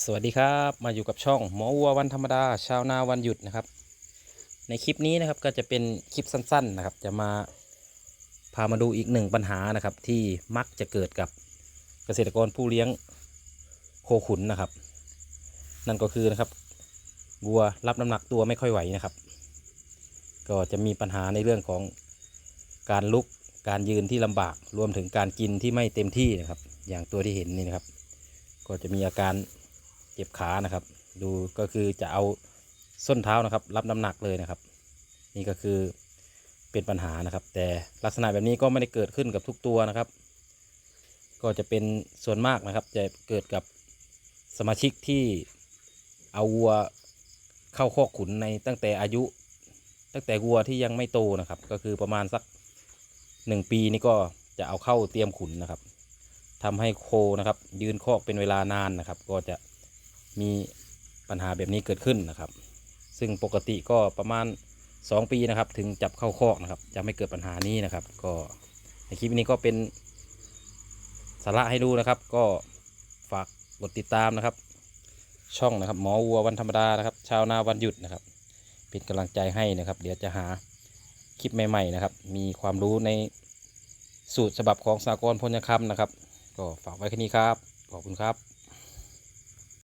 สวัสดีครับมาอยู่กับช่องหมอวัววันธรรมดาชาวนาวันหยุดนะครับ ในคลิปนี้นะครับก็จะเป็นคลิปสั้นๆนะครับ จะมาพามาดูอีกหนึ่งปัญหานะครับ ที่มักจะเกิดกับเกษตรกรผู้เลี้ยงโคขุนนะครับ นั่นก็คือนะครับวัวรับน้ำหนักตัวไม่ค่อยไหวนะครับ ก็จะมีปัญหาในเรื่องของการลุกการยืนที่ลำบากรวมถึงการกินที่ไม่เต็มที่นะครับ อย่างตัวที่เห็นนี่นะครับ ก็จะมีอาการ เจ็บขานะครับ ดูก็คือจะเอาส้นเท้านะครับ รับน้ำหนักเลยนะครับ นี่ก็คือเป็นปัญหานะครับ แต่ลักษณะแบบนี้ก็ไม่ได้เกิดขึ้นกับทุกตัวนะครับ ก็จะเป็นส่วนมากนะครับ จะเกิดกับสมาชิกที่เอาวัวเข้าคอกขุนในตั้งแต่อายุ ตั้งแต่วัวที่ยังไม่โตนะครับ ก็คือประมาณสักหนึ่งปีนี่ก็จะเอาเข้าเตรียมขุนนะครับทำให้โคนะครับ ยืนคอกเป็นเวลานานนะครับ ก็จะ มีปัญหาแบบนี้เกิดขึ้นนะครับ ซึ่งปกติก็ประมาณ 2 ปีนะครับ ถึงจับเข้าคอกนะครับ จะไม่เกิดปัญหานี้นะครับ ก็ในคลิปนี้ก็เป็นสาระให้ดูนะครับ ก็ฝากกดติดตามนะครับ ช่องนะครับ หมอวัววันธรรมดานะครับ ชาวนาวันหยุดนะครับ เป็นกำลังใจให้นะครับ เดี๋ยวจะหาคลิปใหม่ๆนะครับ มีความรู้ในสูตรฉบับของสากลพลยคำนะครับ ก็ฝากไว้แค่นี้ครับ ขอบคุณครับ